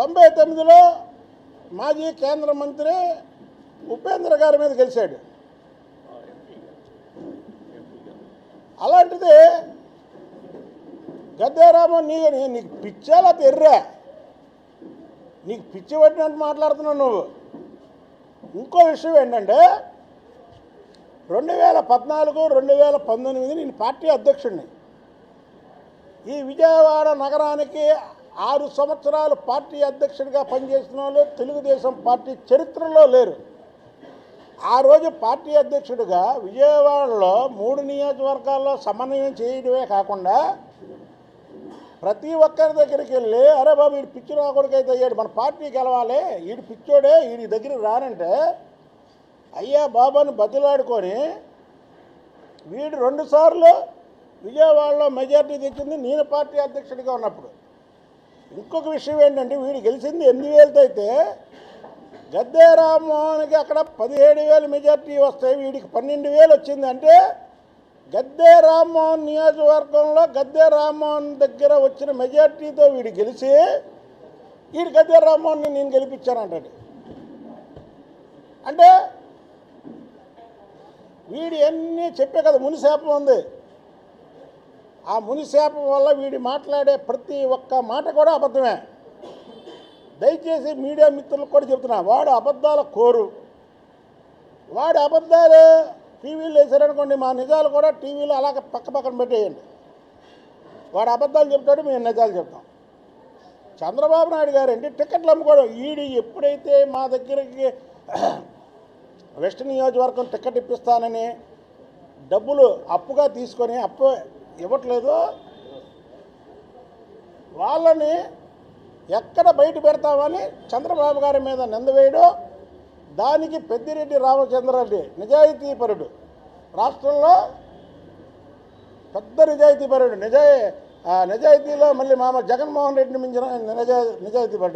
తొంభై తొమ్మిదిలో మాజీ కేంద్ర మంత్రి ఉపేంద్ర గారి మీద గెలిచాడు. అలాంటిది గద్దేరాము నీ నీ- నీకు పిచ్చాలా తెర్రా. నీకు పిచ్చి పట్టినట్టు మాట్లాడుతున్నావు నువ్వు. ఇంకో విషయం ఏంటంటే రెండు వేల పద్నాలుగు రెండు వేల పంతొమ్మిది నేను పార్టీ అధ్యక్షుడిని. ఈ విజయవాడ నగరానికి ఆరు సంవత్సరాలు పార్టీ అధ్యక్షుడిగా పనిచేసిన వాళ్ళు తెలుగుదేశం పార్టీ చరిత్రలో లేరు. ఆ రోజు పార్టీ అధ్యక్షుడిగా విజయవాడలో మూడు నియోజకవర్గాల్లో సమన్వయం చేయడమే కాకుండా ప్రతి ఒక్కరి దగ్గరికి వెళ్ళి అరే బాబు వీడు పిచ్చి నా అయ్యాడు మన పార్టీ గెలవాలి వీడు పిచ్చోడే వీడి దగ్గరికి రానంటే అయ్యా బాబాను బతిలాడుకొని వీడు రెండుసార్లు విజయవాడలో మెజార్టీ తెచ్చింది నేను పార్టీ అధ్యక్షుడిగా ఉన్నప్పుడు. ఇంకొక విషయం ఏంటంటే వీడు గెలిచింది ఎనిమిది వేలతో అయితే గద్దే రామ్మోహన్కి అక్కడ పదిహేడు వేలు మెజార్టీ వస్తాయి వీడికి పన్నెండు వేలు వచ్చింది అంటే గద్దే రామ్మోహన్ నియోజకవర్గంలో గద్దే రామ్మోహన్ దగ్గర వచ్చిన మెజార్టీతో వీడు గెలిచి వీడు గద్దే రామ్మోహన్ని నేను గెలిపించానంటాడు అంటే వీడు అన్నీ చెప్పే కదా మునిశాపం ఉంది. ఆ మునిశాపం వల్ల వీడి మాట్లాడే ప్రతి ఒక్క మాట కూడా అబద్ధమే. దయచేసి మీడియా మిత్రులకు కూడా చెప్తున్నా వాడు అబద్ధాల కోరు. వాడి అబద్ధాలు టీవీలో వేసారనుకోండి మా నిజాలు కూడా టీవీలో అలాగ పక్క పక్కన పెట్టేయండి. వాడు అబద్ధాలు చెప్తాడు మేము నిజాలు చెప్తాం. చంద్రబాబు నాయుడు గారు అంటే టికెట్లు అమ్ముకోవడం. ఈడి ఎప్పుడైతే మా దగ్గరికి వెస్ట్ నియోజకవర్గం టికెట్ ఇప్పిస్తానని డబ్బులు అప్పుగా తీసుకొని అప్పు ఇవ్వట్లేదు. వాళ్ళని ఎక్కడ బయట పెడతామని చంద్రబాబు గారి మీద నిందవేయడం దానికి పెద్దిరెడ్డి రామచంద్రారెడ్డి నిజాయితీపరుడు. రాష్ట్రంలో పెద్ద నిజాయితీపరుడు. నిజాయి ఆ నిజాయితీలో మళ్ళీ మామ జగన్మోహన్ రెడ్డిని మించిన నిజా నిజాయితీపరుడు.